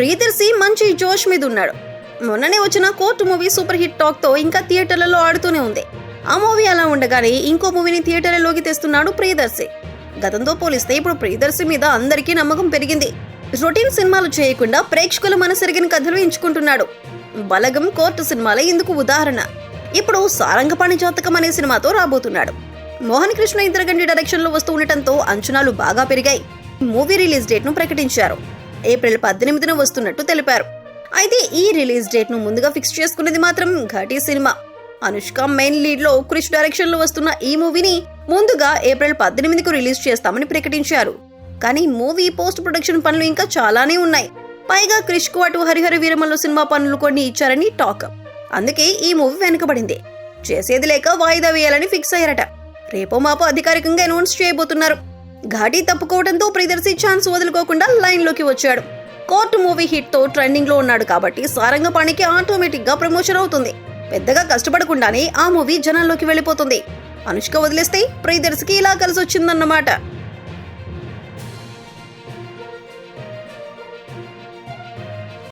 ప్రియదర్శి మంచి జోష్ మీద ఉన్నాడు మొన్ననే వచ్చిన కోర్టు మూవీ సూపర్ హిట్ టాక్తో ఇంకా థియేటర్లలో ఆడుతూనే ఉంది. ఆ మూవీ అలా ఉండగానే ఇంకో మూవీని థియేటర్లలోకి తెస్తున్నాడు ప్రియదర్శి గతంతో పోలిస్తే ఇప్పుడు ప్రియదర్శి మీద అందరికీ నమ్మకం పెరిగింది. రొటీన్ సినిమాలు చేయకుండా ప్రేక్షకుల మనసరిగిన కథలు ఎంచుకుంటున్నాడు. బలగం కోర్టు సినిమాలే ఇందుకు ఉదాహరణ. ఇప్పుడు సారంగపాణి జాతకం అనే సినిమాతో రాబోతున్నాడు. మోహన్ కృష్ణ ఇంద్రగండి డైరెక్షన్లో వస్తూ ఉండటంతో అంచనాలు బాగా పెరిగాయి. మూవీ రిలీజ్ డేట్ను ప్రకటించారు. ఏప్రిల్ పద్దెనిమిదిన వస్తున్నట్టు తెలిపారు. అయితే ఈ రిలీజ్ డేట్ను ముందుగా ఫిక్స్ చేసుకున్నది మాత్రం ఘాటీ సినిమా. అనుష్క మెయిన్ లీడ్లో క్రిష్ డైరెక్షన్లో వస్తున్న ఈ మూవీని ముందుగా ఏప్రిల్ పద్దెనిమిదికి రిలీజ్ చేస్తామని ప్రకటించారు. కానీ మూవీ పోస్ట్ ప్రొడక్షన్ పనులు ఇంకా చాలానే ఉన్నాయి. పైగా క్రిష్కు అటు హరిహర వీరమల్లు సినిమా పనులు కొన్ని ఇచ్చారని టాక్. అందుకే ఈ మూవీ వెనుకబడింది. చేసేది లేక వాయిదా వేయాలని ఫిక్స్ అయ్యారట. రేపో మాపో అధికారికంగా అనౌన్స్ చేయబోతున్నారు. ఘాటీ తప్పుకోవడంతో ప్రియదర్శి ఛాన్స్ వదులుకోకుండా లైన్లోకి వచ్చాడు. కోర్టు మూవీ హిట్తో ట్రెండింగ్లో ఉన్నాడు కాబట్టి సారంగపాణికి ఆటోమేటిక్గా ప్రమోషన్ అవుతుంది. పెద్దగా కష్టపడకుండానే ఆ మూవీ జనాల్లోకి వెళ్ళిపోతుంది. అనుష్క వదిలేస్తే ప్రియదర్శికి ఇలా కలిసి వచ్చిందన్నమాట